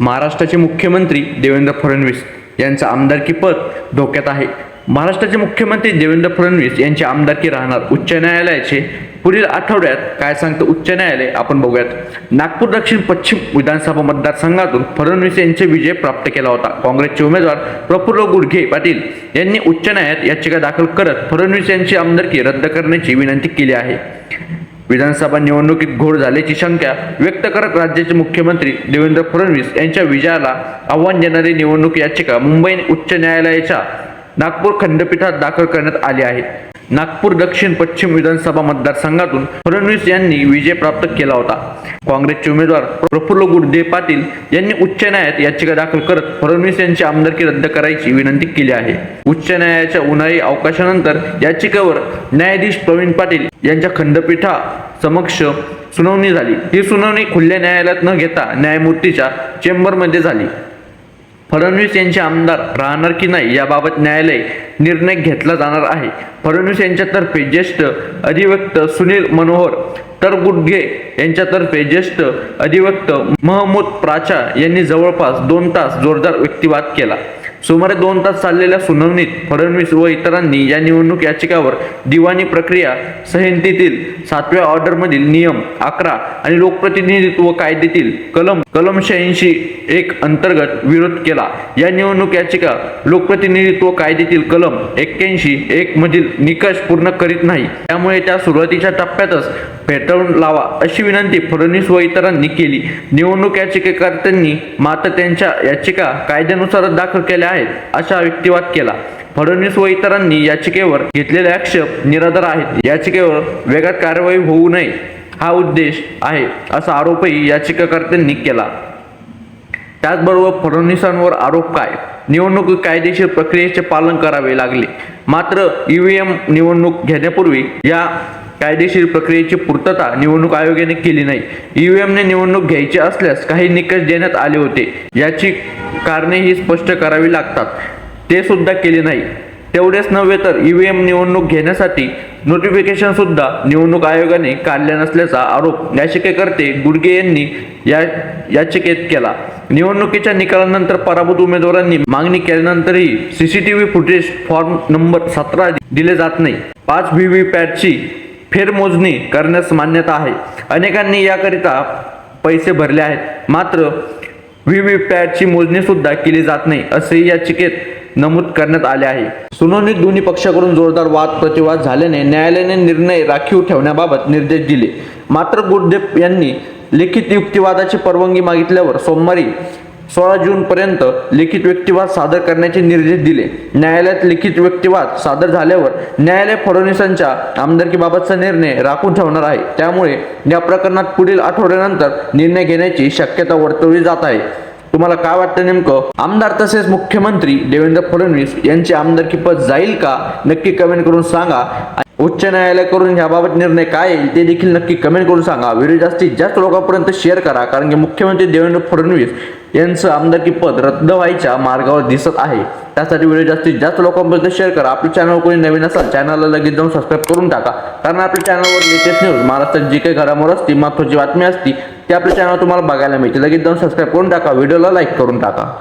महाराष्ट्राचे मुख्यमंत्री देवेंद्र फडणवीस यांचं आमदारकी पद धोक्यात आहे. महाराष्ट्राचे मुख्यमंत्री देवेंद्र फडणवीस यांची आमदारकी राहणार उच्च न्यायालयाचे पुढील आठवड्यात काय सांगतं उच्च न्यायालय आपण बघूयात. नागपूर दक्षिण पश्चिम विधानसभा मतदारसंघातून फडणवीस यांचे विजय प्राप्त केला होता. काँग्रेसचे उमेदवार प्रफुल्ल गुडघे पाटील यांनी उच्च न्यायालयात याचिका दाखल करत फडणवीस यांची आमदारकी रद्द करण्याची विनंती केली आहे. विधानसभा निवडणुकीत घोड झाल्याची शंका व्यक्त करत राज्याचे मुख्यमंत्री देवेंद्र फडणवीस यांच्या विजयाला आव्हान देणारी निवडणूक याचिका मुंबई उच्च न्यायालयाच्या नागपूर खंडपीठात दाखल करण्यात आली आहे. नागपूर दक्षिण पश्चिम विधानसभा मतदारसंघातून फडणवीस यांनी विजय प्राप्त केला होता. काँग्रेसचे उमेदवार प्रफुल्ल गुडदे पाटील यांनी उच्च न्यायालयात याचिका दाखल करत फडणवीस यांची आमदारकी रद्द करायची विनंती केली आहे. उच्च न्यायालयाच्या उन्हाळी अवकाशानंतर याचिकेवर न्यायाधीश प्रवीण पाटील यांच्या खंडपीठा समक्ष सुनावणी झाली. ही सुनावणी खुल्या न्यायालयात न घेता न्यायमूर्तीच्या चेंबरमध्ये झाली. फडणवीस यांचे आमदार राहणार की नाही याबाबत न्यायालय निर्णय घेतला जाणार आहे. फडणवीस यांच्यातर्फे ज्येष्ठ अधिवक्त सुनील मनोहर तरगुडगे यांच्यातर्फे ज्येष्ठ अधिवक्त महमूद प्राचा यांनी जवळपास दोन तास जोरदार व्यक्तिवाद केला. सुमारे दोन तास चाललेल्या सुनावणीत फडणवीस व इतरांनी या निवडणूक याचिकावर दिवाणी प्रक्रिया संहितेतील सातव्या ऑर्डरमधील नियम अकरा आणि लोकप्रतिनिधित्व कायद्यातील कलम कलम शहाऐंशी एक अंतर्गत विरोध केला. या निवडणूक याचिका लोकप्रतिनिधित्व कायद्यातील कलम एक्क्याऐंशी एक मधील निकष पूर्ण करीत नाही. त्यामुळे त्या सुरुवातीच्या टप्प्यातच फेटाळून लावा अशी विनंती फडणवीस व इतरांनी केली. निवडणूक याचिकेकर्त्यांनी मात्र त्यांच्या याचिका कायद्यानुसारच दाखल केल्या आहेत. आहेत असा युक्तिवाद केला. फडणवीस व इतरांनी याचिकेवर घेतलेले आक्षेप निराधार आहेत. याचिकेवर वेगात कारवाई होऊ नये हा उद्देश आहे असा आरोपही याचिकाकर्त्यांनी केला. त्याचबरोबर फडणवीसांवर आरोप काय? निवडणूक कायदेशीर प्रक्रियेचे पालन करावे लागले. मात्र ईव्हीएम निवडणूक घेण्यापूर्वी या कायदेशीर प्रक्रियेची पूर्तता निवडणूक आयोगाने केली नाही. ईव्हीएमने निवडणूक घ्यायची असल्यास काही निकष देण्यात आले होते. याची कारणे ही स्पष्ट करावी लागतात. ते सुद्धा केले नाही. तेवढेच नव्हे तर ईव्हीएम निवडणूक घेण्यासाठी नोटिफिकेशन सुद्धा निवडणूक आयोगाने काढले नसल्याचा आरोप याचिकेकर्ते गुडगे यांनी या याचिकेत केला. निवडणुकीच्या निकालानंतर पराभूत उमेदवारांनी मागणी केल्यानंतरही सीसीटीव्ही फुटेज फॉर्म नंबर सतरा दिले जात नाही. पाच व्ही व्ही पॅटची फेरमोजणी करण्यास मान्यता आहे. अनेकांनी याकरिता पैसे भरले आहेत. मात्र व्ही व्ही पॅटची मोजणी सुद्धा केली जात नाही असे याचिकेत नमूद करण्यात आले आहे. सुनावणीत दोन्ही पक्षाकडून जोरदार वाद प्रतिवाद झाल्याने न्यायालयाने निर्णय राखीव ठेवण्याबाबत निर्देश दिले. मात्र गुरुदेव यांनी लिखित युक्तिवादाची परवानगी मागितल्यावर सोमवारी सोळा जून पर्यंत लिखित व्यक्तिवाद सादर करण्याचे निर्देश दिले. न्यायालयात लिखित व्यक्तिवाद सादर झाल्यावर न्यायालय फडणवीसांच्या आमदारकीबाबतचा निर्णय राखून ठेवणार आहे. त्यामुळे या प्रकरणात पुढील आठवड्यानंतर निर्णय घेण्याची शक्यता वर्तवली जात आहे. तुम्हाला काय वाटतं नेमकं? आमदार तसेच मुख्यमंत्री देवेंद्र फडणवीस यांचे आमदारकी पद जाईल का? नक्की कमेंट करून सांगा. उच्च न्यायालयाकडून याबाबत निर्णय काय येईल ते देखील नक्की कमेंट करून सांगा. व्हिडिओ जास्तीत जास्त लोकांपर्यंत शेअर करा कारण की मुख्यमंत्री देवेंद्र फडणवीस यांचं आमदारकी पद रद्द व्हायच्या मार्गावर दिसत आहे. त्यासाठी व्हिडिओ जास्तीत जास्त लोकांपर्यंत शेअर करा. आपल्या चॅनल कोणी नवीन असाल चॅनलला लगेच जाऊन सबस्क्राईब करून टाका. कारण आपल्या चॅनलवर लेटेस्ट न्यूज महाराष्ट्रात जी काही घडामोड असती महत्त्वाची बातमी असती ती आपल्या चॅनल तुम्हाला बघायला मिळते लगेच जाऊन सबस्क्राईब करून टाका. व्हिडिओला लाईक करून टाका.